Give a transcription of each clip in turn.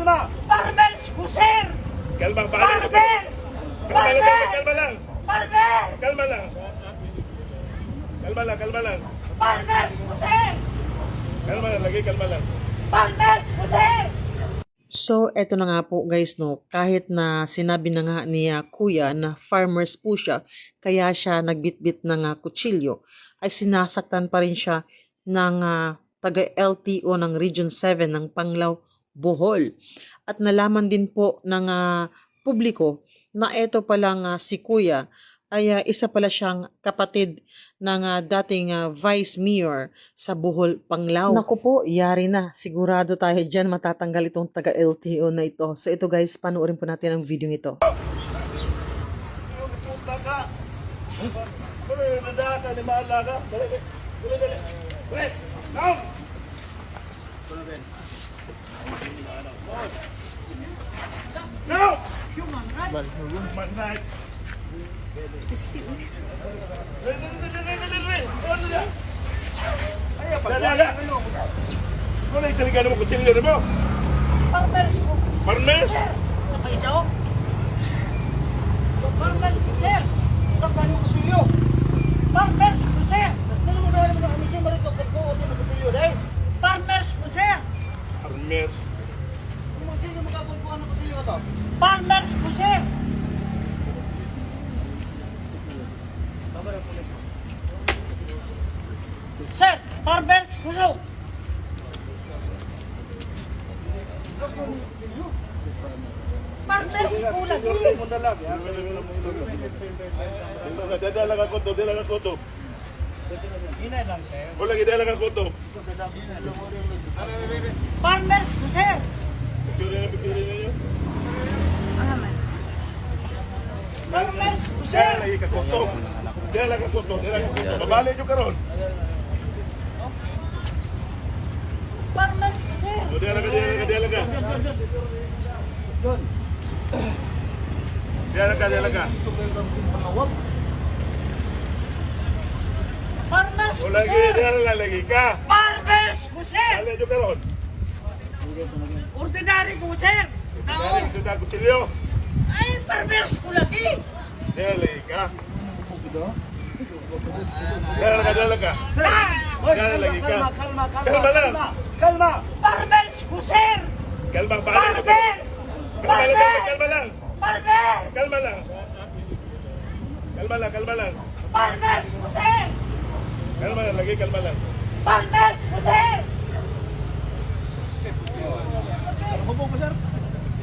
kalma. Barbers ko, sir! Kalma, paano? Barbers! Kalma lang, kalma, lang. Barbers! Kalma lang. Kalma lang, kalma lang. Barbers ko, sir! Kalma lang, lagi kalma lang. Barbers ko, sir! So, eto na nga po guys, no, kahit na sinabi na nga niya kuya na farmers po siya, kaya siya nagbitbit ng ah, kutsilyo, ay sinasaktan pa rin siya ng ah, taga-LTO ng Region 7 ng Panglao, Bohol. At nalaman din po ng ah, publiko na eto palang ah, si kuya ay ah, isa pala siyang kapatid ng ah, dating ah, Vice Mayor sa Bohol, Panglao. Naku po, yari na. Sigurado tayo dyan matatanggal itong taga-LTO na ito. So ito guys, panoorin po natin ang video ito. Puta ka. Ano yung nanda ka, ni maala ka? Dali, dali. Dali, dali. Dali. Down! Down! Dali, dali, dali, dali. Ano yan? Dali, dali. Ano yung saligan mo, kutsilyo mo? Barbers ko, Farmers? sir! Napaisa ko? Barbers ko, sir! Kapag yung kusilyo. Barbers ko, sir! Ano mo dahil mo na kami siya marito pag ko din ang kusilyo dahil. Barbers ko, sir! Farmers. Kung mo siya magkapagpuan ng kusilyo ka to. Barbers ko, sir! Sir, barbers ko, sir! Barbers ko lagi! mo dalag. Dadala ka koto, dadala ka koto. Wala gidala ka koto. Barbers ko, sir! Picture na picture ninyo. Barbers ko, sir! Dala lagi ka koto. Dala ka koto, dala ka koto. Babali nyo karon. Barbers ko, sir! O dala ka, dala ka, dala ka. Doon. Ka, ka. Pangawag. Barbers O ko, lagi, dala lagi ka. Barbers ko, sir! Dala nyo karon. Ordinary! Dala Ako! ka sa kutsilyo. Ay, barbers ko lagi! Dala lagi ka. Ka, ka. Hoy, Dala kalma, lagi ka. kalma, kalma, kalma. Kalma. Kalma. Barbers ko, sir! Kalma, nyo. Barbers! Kalma lang, kalma, kalma lang. Barbers! Kalma lang. Kalma lang, kalma lang. Ko, sir! Kalma lang, lagi kalma lang. Ko, sir!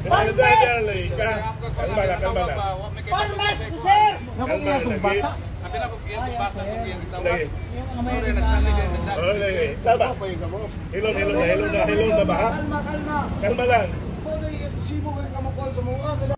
Dala, dala lagi ka. Kalma lang, kalma lang. Ko, sir! Kalma lang, lagi. Sabi na ko yung bata ko yung tawag. Lagi. Ore nagsali din sa Oh, lagi. Saba. Hilon, hilon na, hilon na, hilon na ba? Kalma, kalma. Kalma lang. Ikaw na yung sibo kayo kamakol sa mga.